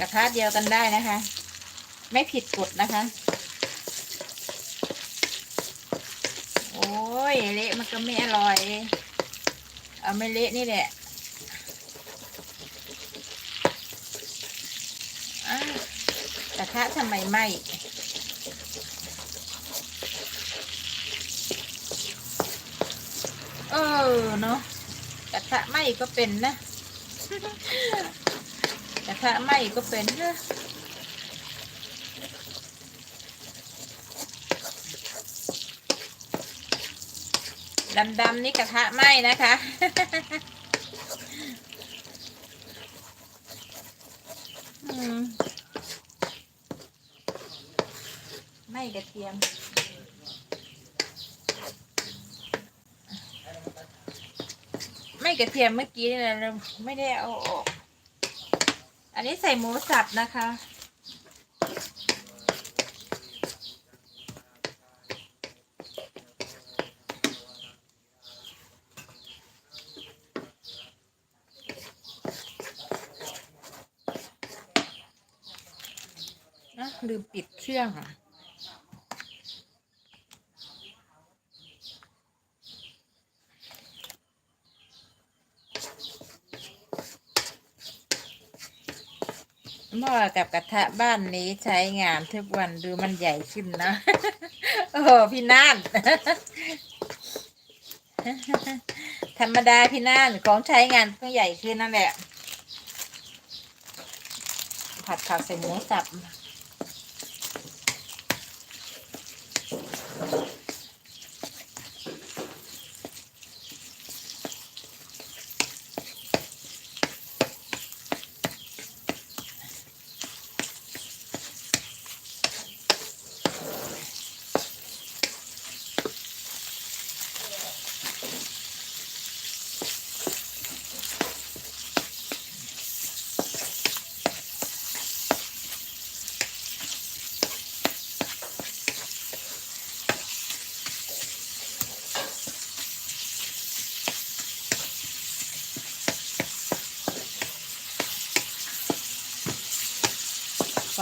กระทะเดียวกันได้นะคะ ไม่ผิดกฎนะคะ โอ้ยเละมันก็ไม่อร่อย เอาไม่เละนี่แหละกระทะทำไมไหมเออเนาะกระทะไหมก็เป็นนะ ระทะไหมก็เป็นนะดำๆนี่กระทะไหมนะคะ ไม่กระเทียม ไม่กระเทียมเมื่อกี้นี่นะเราไม่ได้เอาออก อันนี้ใส่หมูสับนะคะ นะลืมปิดเครื่องอะ หม้อกับกระทะบ้านนี้ใช้งานทุกวันดูมันใหญ่ขึ้นนะ โอ้พี่น่านธรรมดาพี่น่านของใช้งานต้องใหญ่ขึ้นนั่นแหละ ผัดผักใส่หมูสับ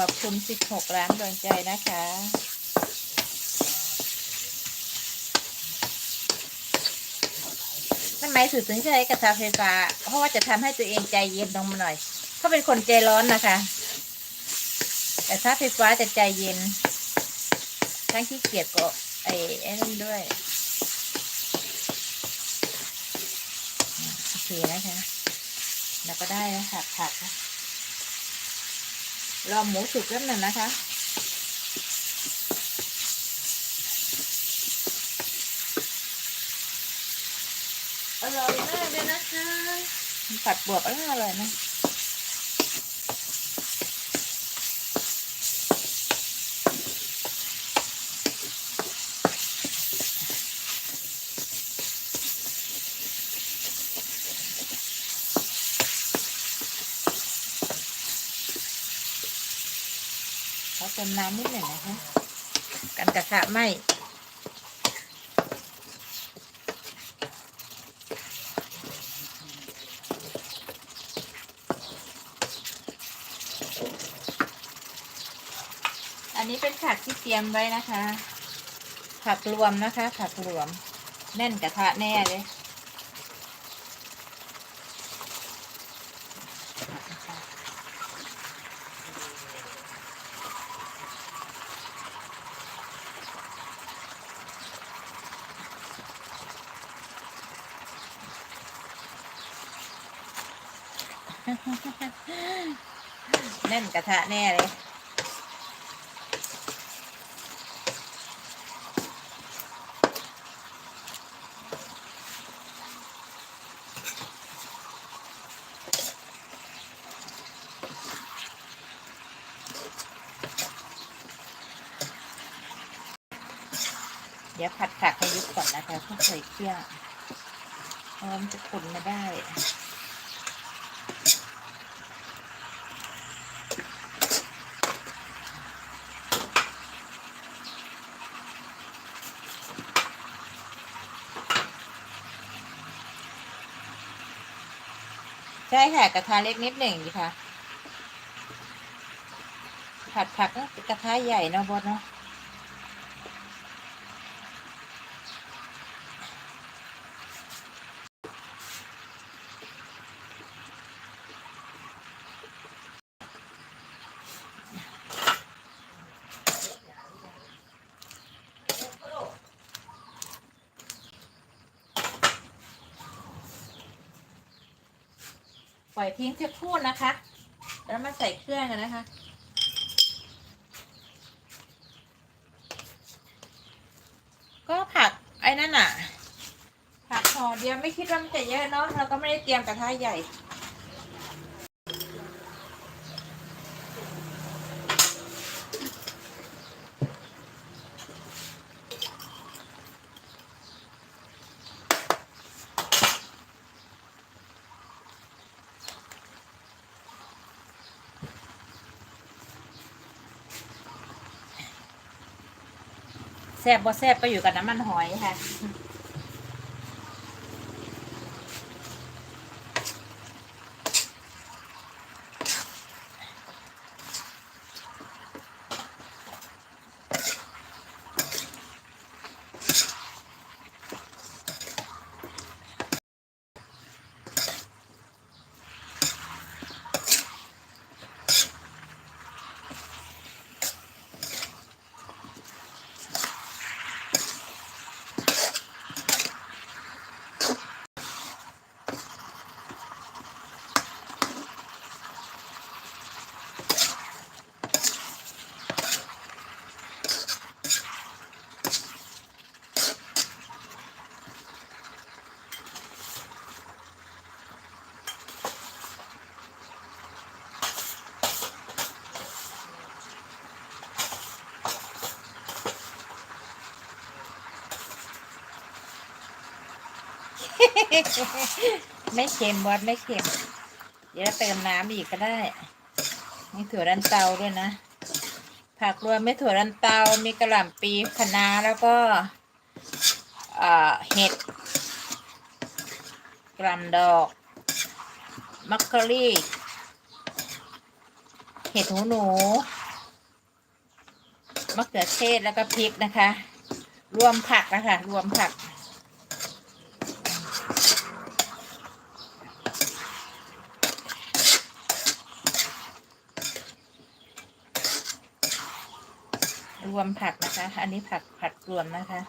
ขอบคุณ 16 ล้านดวงใจนะคะทำไมสื่อถึงใช้กระทะไฟฟ้า เพราะว่าจะทำให้ตัวเองใจเย็นลงมาหน่อย เขาเป็นคนใจร้อนนะคะกระทะไฟฟ้าจะใจเย็น ทั้งขี้เกียจก็ไอ้ไอ้นั่นด้วย โอเคนะคะ แล้วก็ได้แล้วค่ะผักค่ะ รอหมูสุกแป๊บหนึ่งนะคะ อร่อยมากเลยนะคะ ผัดบวบอร่อยอร่อยนะ ติมน้ำนิดหน่อยนะคะกันกระทะไหมอันนี้เป็นผักที่เตรียมไว้นะคะ ผักรวมนะคะ ผักรวม แน่นกระทะแน่เลย แน่นกระทะแน่เลยเดี๋ยวผัดผักให้ยุบก่อนนะคะเพื่อใส่เครื่องเพราะว่ามันจะทนม่ได้ ใช่ค่ะ กระทะเล็กนิดหนึ่งค่ะ ผัดผักกระทะใหญ่เนาะบดเนาะ ล่อยทิ้งแค่พูดนะคะ แล้วมาใส่เครื่องกันนะคะ ก็ผักไอ้นั่นอะ ผักห่อเดียวไม่คิดว่ามันจะเยอะเนาะเราก็ไม่ได้เตรียมกระทะใหญ่ แซ่บบ่แซ่บก็อยู่กับน้ำมันหอยค่ะ ไม่เค็มบอสไม่เค็ม เดี๋ยวเติมน้ำอีกก็ได้ มีถั่วดันเตาด้วยนะ ผักรวมไม่ถั่วดันเตา มีกระหล่ำปีคะน้าแล้วก็เห็ดกระหลำดอก มักกะรีเห็ดหูหนู มะเขือเทศแล้วก็พริกนะคะ รวมผักนะคะรวมผัก รวมผักนะคะ อันนี้ผักผัดรวมนะคะ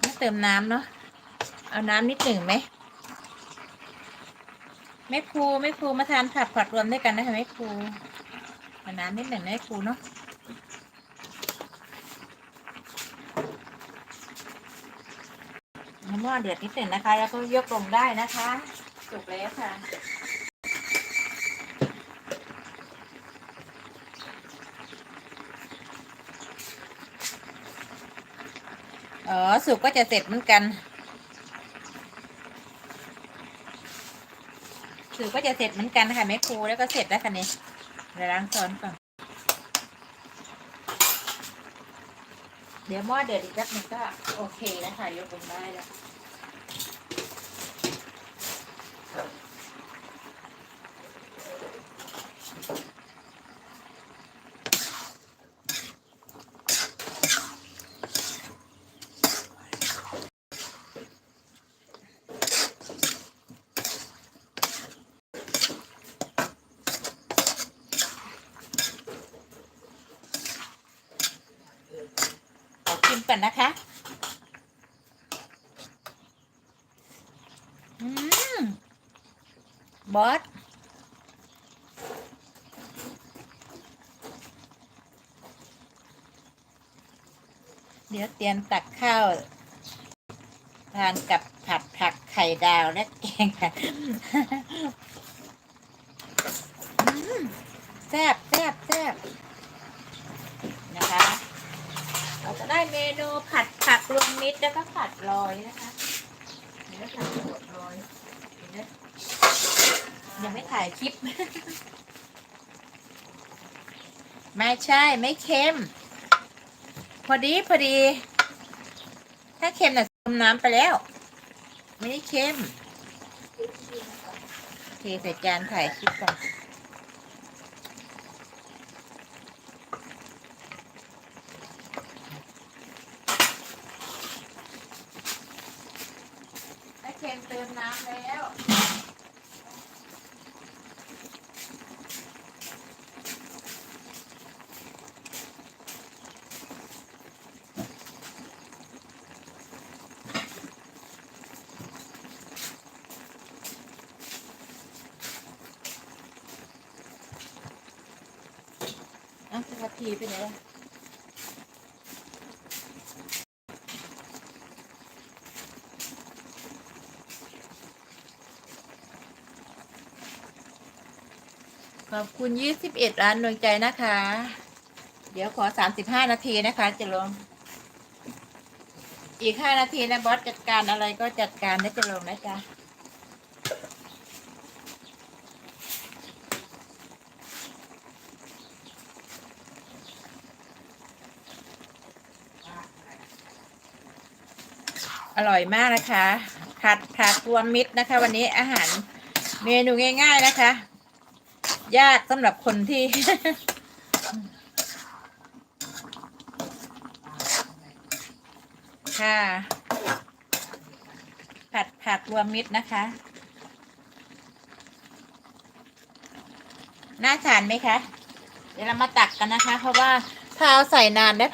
ไม่เติมน้ำเนาะ เอาน้ำนิดหนึ่งไหมไม่ครูไม่ครูมาทานผัดผัดรวมด้วยกันนะคะไม่ครูเอาน้ำนิดหนึ่งนะไม่ครูเนาะ น้ำหม้อเดือดนิดหนึ่งนะคะ แล้วก็ยกลงได้นะคะสุกแล้วค่ะอ๋อสุกก็จะเสร็จเหมือนกันสุกก็จะเสร็จเหมือนกันค่ะแม่ครูแล้วก็เสร็จแล้วค่ะเนี่ยเดี๋ยวล้างช้อนก่อน เดี๋ยวหม้อเดือดอีกแป๊บนึงก็โอเคแล้วค่ะยกลงได้แล้ว ก่อนนะคะ อืม บอสเดี๋ยวเตรียมตักข้าวทานกับผัดผักไข่ดาวและแกงค่ะอืมแซ่บแซ่บแซ่บนะคะ เราจะได้เมนูผัดผักรวมมิตรแล้วก็ผัดลอยนะคะเดี๋ยวผัดผัดลอยเดี๋ยวนะยังไม่ถ่ายคลิป ไม่ใช่ไม่เค็ม พอดีพอดี ถ้าเค็มน่ะเติมน้ำไปแล้ว ไม่ได้เค็มเทใส่จานถ่ายคลิปก่อนถ้า เติมน้ำแล้ว อะสวัสดีไปไหนล่ะ ขอบคุณ21ร้านดวงใจนะคะ เดี๋ยวขอ35นาทีนะคะจะลง อีก5นาทีนะบอสจัดการอะไรก็จัดการได้จะลงนะจ๊ะอร่อยมากนะคะ ผัดผักรวมมิตรนะคะ วันนี้อาหารเมนูง่าย ๆ นะคะ ยากสำหรับคนที่ ค่ะ ผัดผักรวมมิตรนะคะ น่าทานไหมคะ เดี๋ยวเรามาตักกันนะคะ เพราะว่าถ้าเอาใส่นานได้